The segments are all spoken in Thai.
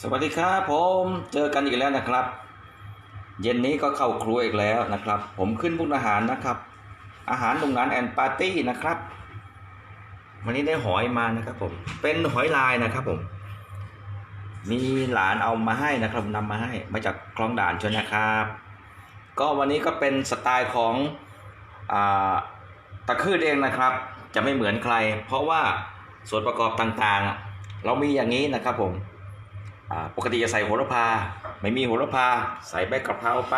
สวัสดีครับผมเจอกันอีกแล้วนะครับ เย็นนี้ก็เข้าครัวอีกแล้วนะครับ ผมขึ้นมุกอาหารนะครับ อาหารโรงงานแอนปาร์ตี้นะครับ วันนี้ได้หอยมานะครับผมเป็นหอยลายนะครับผม มีหลานเอามาให้นะครับนำมาให้มาจากคลองด่านชนนะครับ ก็วันนี้ก็เป็นสไตล์ของอตะคืดเองนะครับ จะไม่เหมือนใคร เพราะว่าส่วนประกอบต่างๆ เรามีอย่างนี้นะครับผมปกติจะใส่โหระพา ไม่มีโหระพา ใส่ใบกะเพราไป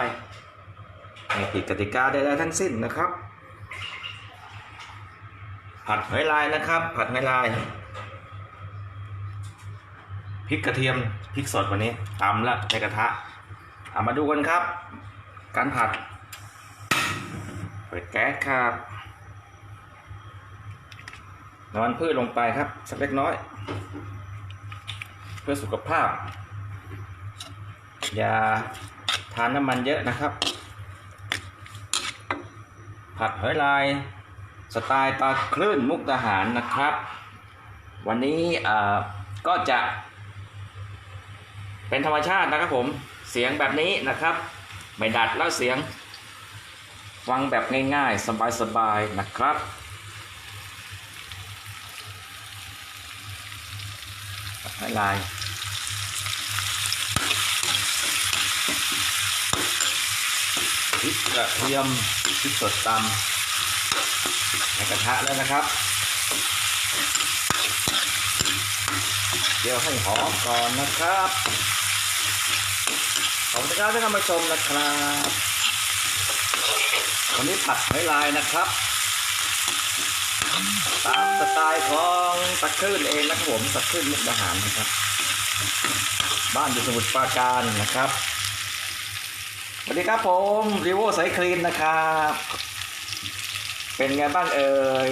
ไม่ผิดกติกาใดๆทั้งสิ้นนะครับ ผัดหอยลายนะครับ ผัดหอยลายพริกกระเทียมพริกสดวันนี้ตำละในกระทะเอามาดูกันครับ การผัด เปิดแก๊สครับ น้ำมันพืชลงไปครับ สักเล็กน้อย เพื่อสุขภาพ อย่าทานน้ำมันเยอะนะครับ ผัดหอยลาย สไตล์ตาคลื่นมุกดาหารนะครับ วันนี้ก็จะ เป็นธรรมชาตินะครับผมเสียงแบบนี้นะครับ ไม่ดัดแล้วเสียง ฟังแบบง่ายๆ สบายๆนะครับ ผัดหลายพริกกระเทียมพริกสดตำในกระทะแล้วนะครับเดี๋ยวให้หอมก่อนนะครับ ขอบคุณครับที่เข้ามาชมนะครับ วันนี้ผัดหอยลายนะครับ ตามสไตล์ของตะคลื่นเองนะครับผมตะคลื่นมุกดาหารนะครับ บ้านอยู่สมุทรปราการนะครับสวัสดีครับผมรีโวสายคลีนนะครับ เป็นไงบ้างเอ่ย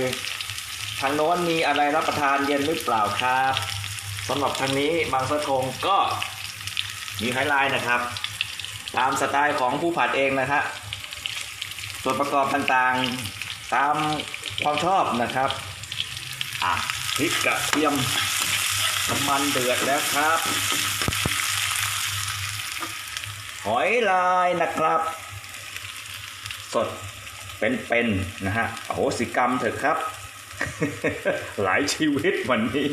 ทางโน้นมีอะไรรับประทานเย็นหรือเปล่าครับสำหรับทางนี้บางสะทงก็มีไฮไลท์นะครับ ตามสไตล์ของผู้ผัดเองนะฮะส่วนประกอบต่างๆ ตามความชอบนะครับ อะพริกกระเทียมน้ำมันเดือดแล้วครับ หอยลายนะครับ สดเป็นๆนะฮะโอโหสิกรรมเถอะครับ หลายชีวิตวันนี้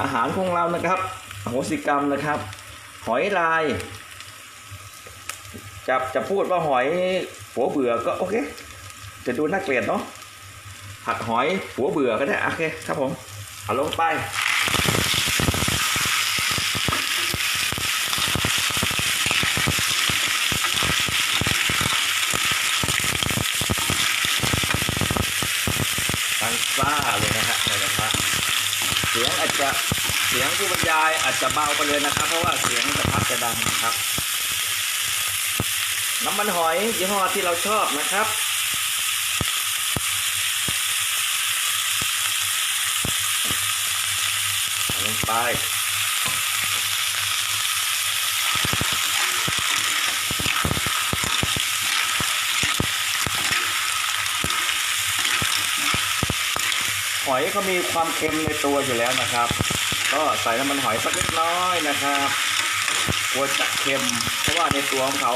อาหารของเรานะครับอโหสิกรรมนะครับ หอยลาย จะจะพูดว่าหอยหัวเบื่อก็โอเค จะดูน่าเกลียดเนาะ ผัดหอยหัวเบื่อก็ได้โอเคครับผมเอาลงไปทั้งซ่าเลยนะฮะในกระทะเสียงอาจจะเสียงผู้บรรยายอาจจะเบาไปเลยนะครับ เพราะว่าเสียงกระทะจะดังนะครับ น้ำมันหอยยี่ห้อที่เราชอบนะครับ ไปหอยเขามีความเค็มในตัวอยู่แล้วนะครับ ก็ใส่น้ำมันหอยสักเล็กน้อยนะครับกลัวจะเค็ม เพราะว่าในตัวของเขา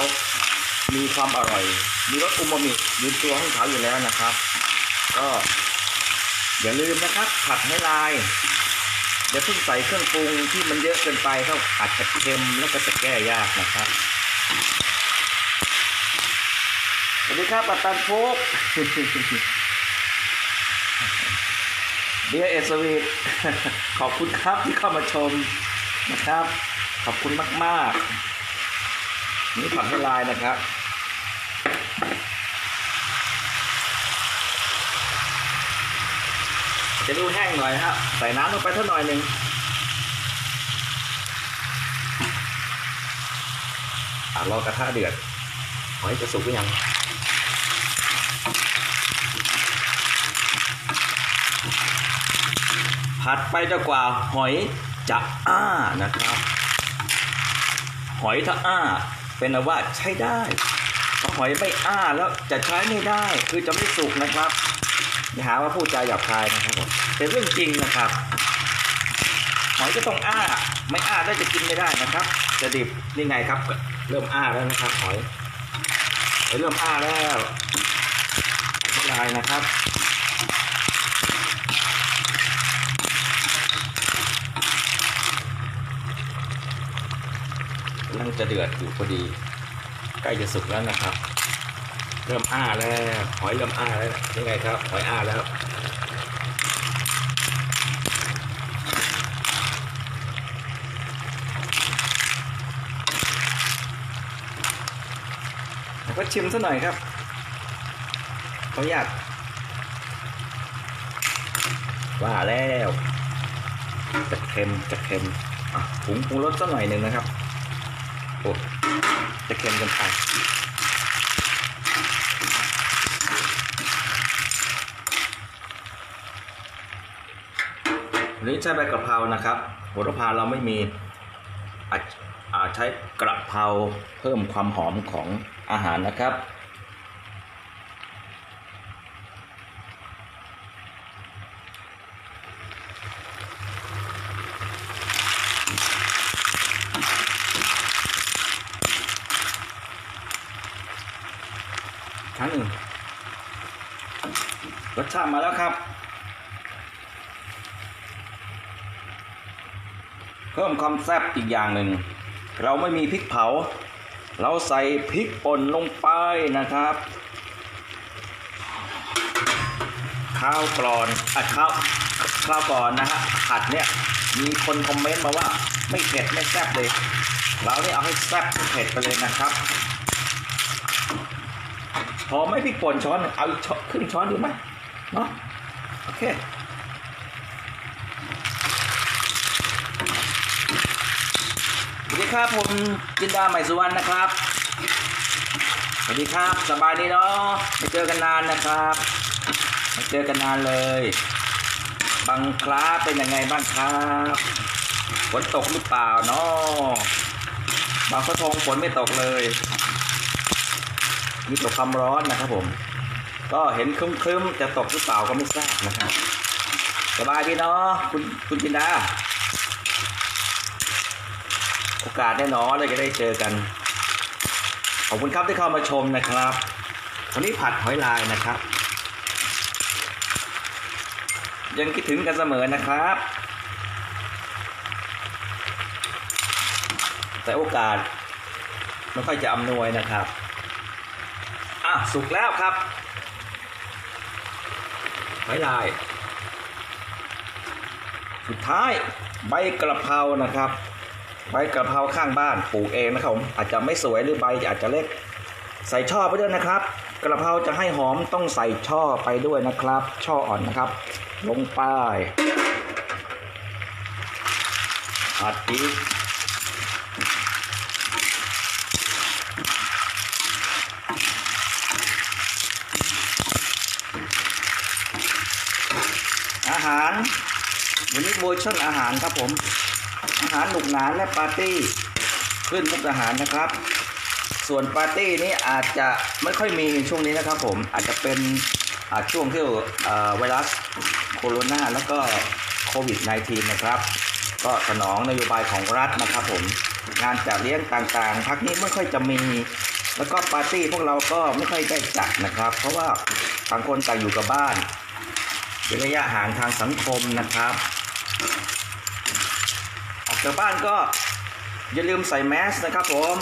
มีความอร่อย มีรสอูมามิอยู่ในตัวของเขาอยู่แล้วนะครับ ก็อย่าลืมนะครับ ผัดให้ลาย อย่าเพิ่งใส่เครื่องปรุงที่มันเยอะเกินไปเขาอาจจะเค็มแล้วก็จะแก้ยากนะครับสวัสดีครับปัตตันโฟกเดียเอสวีทขอบคุณครับที่เข้ามาชมนะครับ ขอบคุณมาก ๆ นี่ผัดให้ลายนะครับ จะดูแห้งหน่อยนะครับ ใส่น้ำลงไปเท่าหน่อยหนึ่งรอกระทะเดือดหอยจะสุกหรือยังผัดไปจนกว่าหอยจะอ้านะครับ หอยถ้าอ้า เป็นอันว่าใช้ได้ถ้าหอยไม่อ้าแล้วจะใช้ไม่ได้ คือจะไม่สุกนะครับ อย่าหาว่าพูดจาหยาบคายนะครับผมเป็นเรื่องจริงนะครับหอยก็ต้องอ้า ไม่อ้าได้จะกินไม่ได้นะครับ จะดิบนี่ไงครับ เริ่มอ้าแล้วนะครับหอยหอยเริ่มอ้าแล้วไม่ลายนะครับกำลังจะเดือดอยู่พอดี ใกล้จะสุกแล้วนะครับ เริ่มอ้าแล้วหอยเริ่มอ้าแล้วยังไงครับหอยอ้าแล้วก็ชิมซะหน่อยครับเขออนุญาตว่าแล้วจะเค็มจะเค็มอะผงปรุงรสสักหน่อยหนึ่งนะครับโอ้จะเค็มกันไป นี้ใช้ใบกระเพรานะครับโหระพาเราไม่มีอาจอาจใช้กระเพราเพิ่มความหอมของอาหารนะครับ ครั้งหนึ่งรสชาติมาแล้วครับ เพิ่มความแซ่บอีกอย่างหนึ่ง เราไม่มีพริกเผา เราใส่พริกป่นลงไปนะครับ ข้าวกรอนอะข้าวข้าวก่อนนะฮะผัดเนี่ยมีคนคอมเมนต์มาว่าไม่เผ็ดไม่แซ่บเลย เราเนี่ยเอาให้แซ่บเผ็ดไปเลยนะครับ พอไม่พริกป่นช้อนเอาอีกช้อนครึ่งช้อนดีไหมเนาะโอเค สวัส ดีครับผมจินดาใหม่สุวรรณนะครับ สวัสดีครับสบายดีเนาะไม่เจอกันนานนะครับไม่เจอกันนานเลย บางคราเป็นยังไงบ้างครับฝนตกหรือเปล่าเนาะบางกระทงฝนไม่ตกเลยมีตกความร้อนนะครับผม ก็เห็นครึ้มๆจะตกหรือเปล่าก็ไม่ทราบนะครับสบายดีเนาะคุณคุณจินดา โอกาสแน่นอนเลยจะได้เจอกัน ขอบคุณครับที่เข้ามาชมนะครับวันนี้ผัดหอยลายนะครับ ยังคิดถึงกันเสมอนะครับ แต่โอกาสไม่ค่อยจะอำนวยนะครับ อะ สุกแล้วครับหอยลาย สุดท้ายใบกระเพรานะครับ ใบกระเพราข้างบ้านปลูกเองนะครับผมอาจจะไม่สวยหรือใบอาจจะเล็ก ใส่ช่อไปด้วยนะครับ กระเพราจะให้หอมต้องใส่ช่อไปด้วยนะครับ ช่ออ่อนนะครับ ลงไปผัดอีกอาหารวันนี้เวอร์ชันอาหารครับผม อาหารหนุกหนานและปาร์ตี้ขึ้นมุกอาหารนะครับ ส่วนปาร์ตี้นี้อาจจะไม่ค่อยมีช่วงนี้นะครับผมอาจจะเป็นช่วงที่ไวรัสโคโรนาแล้วก็โควิด -19 นะครับ ก็สนองนโยบายของรัฐนะครับผมงานจัดเลี้ยงต่างๆพักนี้ไม่ค่อยจะมี แล้วก็ปาร์ตี้พวกเราก็ไม่ค่อยได้จัดนะครับ เพราะว่าต่างคนต่างอยู่กับบ้านเป็นระยะห่างทางสังคมนะครับ ออกจากบ้านก็อย่าลืมใส่แมสนะครับผม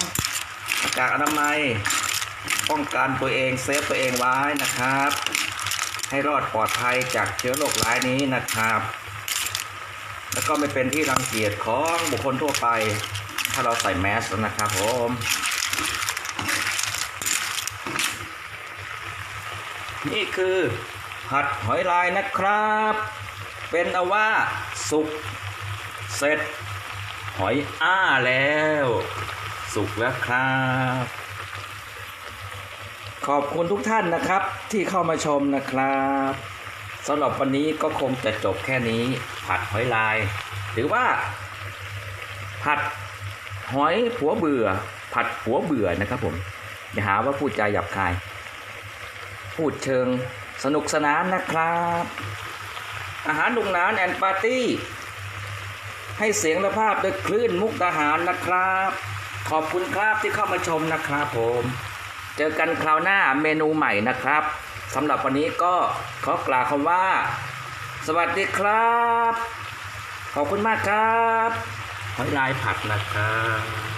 หน้ากากอนามัยป้องกันตัวเองเซฟตัวเองไว้นะครับ ให้รอดปลอดภัยจากเชื้อโรคร้ายนี้นะครับ แล้วก็ไม่เป็นที่รังเกียจของบุคคลทั่วไป ถ้าเราใส่แมสนะครับผมนี่คือผัดหอยลายนะครับ เป็นเอาว่าสุกเสร็จ หอยอ้าแล้ว สุกแล้วครับ ขอบคุณทุกท่านนะครับที่เข้ามาชมนะครับสำหรับวันนี้ก็คงจะจบแค่นี้ ผัดหอยลาย หรือว่า ผัดหอยผัวเบื่อ ผัดผัวเบื่อนะครับผมอย่าหาว่าพูดจาหยาบคาย พูดเชิงสนุกสนานนะครับ อาหารลุงนานแอนปาร์ตี้ ให้เสียงและภาพด้วยคลื่นมุกดาหารนะครับ ขอบคุณครับที่เข้ามาชมนะครับผม เจอกันคราวหน้าเมนูใหม่นะครับสำหรับวันนี้ก็ขอกล่าวคำว่า สวัสดีครับ ขอบคุณมากครับหอยลายผัดนะครับ